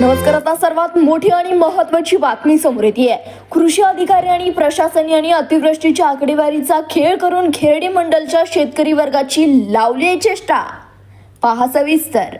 नमस्कार आता सर्वात मोठी आणि महत्वाची बातमी समोर येते कृषी अधिकारी आणि प्रशासन यांनी अतिवृष्टीच्या आकडेवारीचा खेळ करून खेरडी मंडलच्या शेतकरी वर्गाची लावली आहे चेष्टा. पहा सविस्तर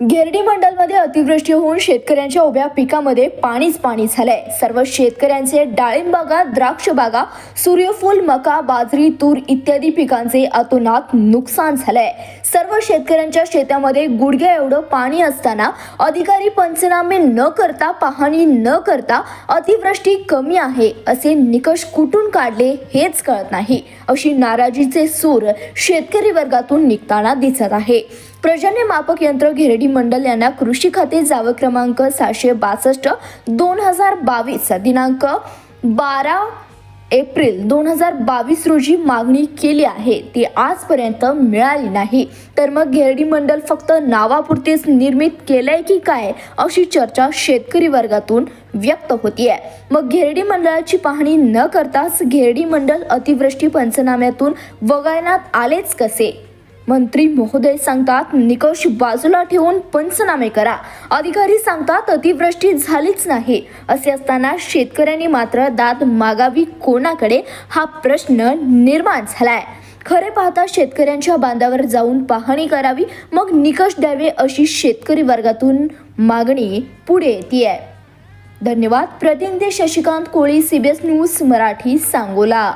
गिरडी मंडलमध्ये अतिवृष्टी होऊन शेतकऱ्यांच्या उभ्या पिकामध्ये पाणीच पाणी झालंय. सर्व शेतकऱ्यांचे डाळिंबागा द्राक्ष बागा सूर्यफूल मका बाजरी तूर इत्यादी पिकांचे अतोनात नुकसान झालंय. सर्व शेतकऱ्यांच्या शेतामध्ये गुडघ्या एवढं पाणी असताना अधिकारी पंचनामे न करता पाहणी न करता अतिवृष्टी कमी आहे असे निकष कुठून काढले हेच कळत नाही. अशी नाराजीचे सूर शेतकरी वर्गातून निघताना दिसत आहे. पर्जन्य मापक यंत्र घेरडी मंडल यांना कृषी खाते जावं क्रमांक सहाशे बासष्ट दोन हजार बावीस दिनांक बारा एप्रिल दोन हजार बावीस रोजी मागणी केली आहे. ती आजपर्यंत मिळाली नाही. तर मग घेरडी मंडल फक्त नावापुरतेच निर्मित केलंय की काय? अशी चर्चा शेतकरी वर्गातून व्यक्त होतीये. मग घेरडी मंडळाची पाहणी न करताच घेरडी मंडल अतिवृष्टी पंचनाम्यातून वगळण्यात आलेच कसे? मंत्री महोदय सांगतात निकष बाजूला ठेवून पंचनामे करा. अधिकारी सांगतात अतिवृष्टी झालीच नाही. असे असताना शेतकऱ्यांनी मात्र दाद मागावी कोणाकडे? हा प्रश्न निर्माण झालाय. खरे पाहता शेतकऱ्यांच्या बांधावर जाऊन पाहणी करावी मग निकष द्यावे अशी शेतकरी वर्गातून मागणी पुढे येते धन्यवाद. प्रतिनिधी शशिकांत कोळी सीबीएस न्यूज मराठी सांगोला.